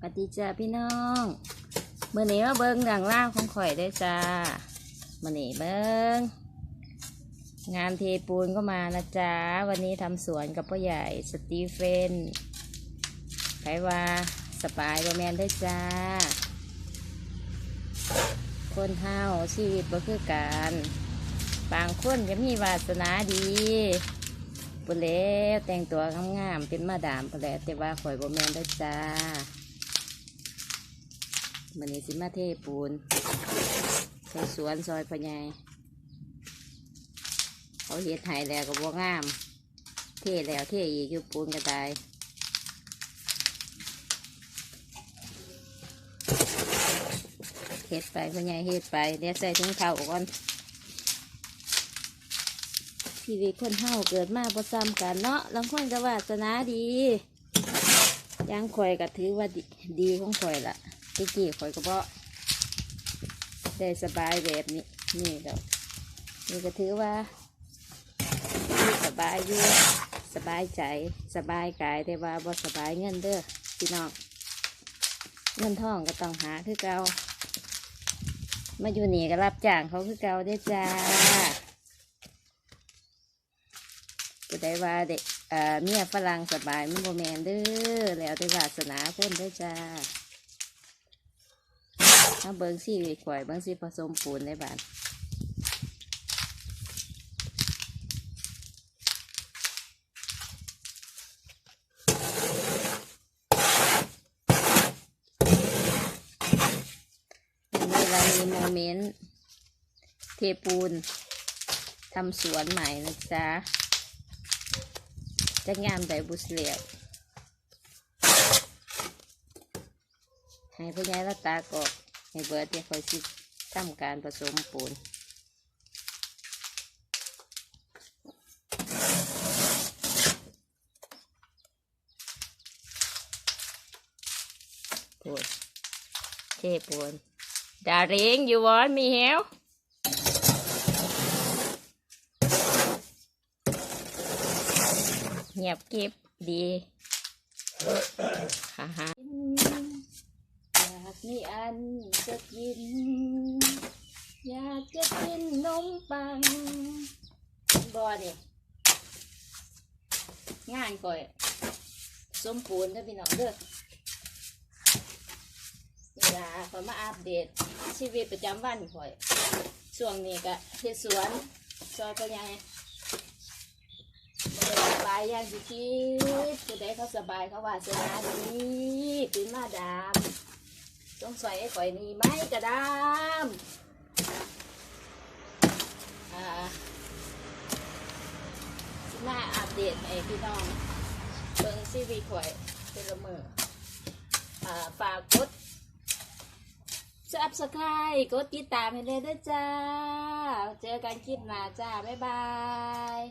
ปฏิจาพี่น้องเมื่อนี้มาเบิ้งหลังล่างของข่อยได้จ้าเมื่อนี้เบิ้งงานเทปูนก็มานะจ้าวันนี้ทำสวนกับพ่อใหญ่สตีเฟนใครว่าสบายบแมนได้จ้า คนเฮาชีวิตบ่คือกันบางคนจะมีวาสนาดีปุนแล้วแต่งตัวงามๆเป็นมาดามปุนแล้วแต่ว่าข่อยบ่แมนได้จ้า มันนี้สิมาเทปูนใส่สวนซอยพะไยเขาเฮ็ดให้แล้วก็บ่งาม เทแล้วเทอีกอยู่ปูนก็ได้เฮ็ดไปพ่อใหญ่เฮ็ดไปเดี๋ยวใส่ถุงเท้าก่อนชีวิตคนเฮาเกิดมาประซ้ำกันเนาะลางคนก็วาสนาดียังข่อยก็ถือว่าดีดีของข่อยละ ตะกี้ข่อยก็บ่ได้สบายแบบนี้ นี่ดอกนี่ก็ถือว่าสบายอยู่สบายใจสบายกายแต่ว่าบ่สบายเงินเด้อพี่น้องเงินทองก็ต้องหาคือเก่ามาอยู่นี่ก็รับจ้างเขาคือเก่าได้จ้าจะได้ว่าเด็กเอ่อเมียฝรั่งสบายมันโบแมนเด้อแล้วได้วาสนาคนได้จ้า ถ้าเบิ้งซี่ข่อยเบิ้งซี่ผสมปูนในบ้านวันนี้เรามีโมเมนต์เทปูนทำสวนใหม่นะจ๊ะจะงามใดบุสเลียวให้พ่อใหญ่ละตากอ ให้เบิร์ดเดี๋ยวคอยสิทำการผสมปูนปูนเทปูน Darling you want me help เงียบเก็บดีฮ่าฮ่า มีอันจะกิน อยากจะกินนมปังบอนี่งานก่อยสมปูนเด้อพี่น้องเด้อเวลาขามาอัปเดตชีวิตประจำวันข่อยช่วงนี้ก็เฮ็ดสวนซอยก็ยังสบายอย่างที่คิดผู้ใดเขาสบายเขาว่าสนาดีเป็นมาดาม ต้องใส่ไอ้ข่อยนี่ไหมกระดามอ่าสิมาอัปเดตให้พี่น้องเบิ่งซีวีข่อยเป็นละเมอฝากกดซับสไครต์กดติดตามให้เลยด้วยจ้า เจอกันคลิปหน้าจ้า บ๊ายบาย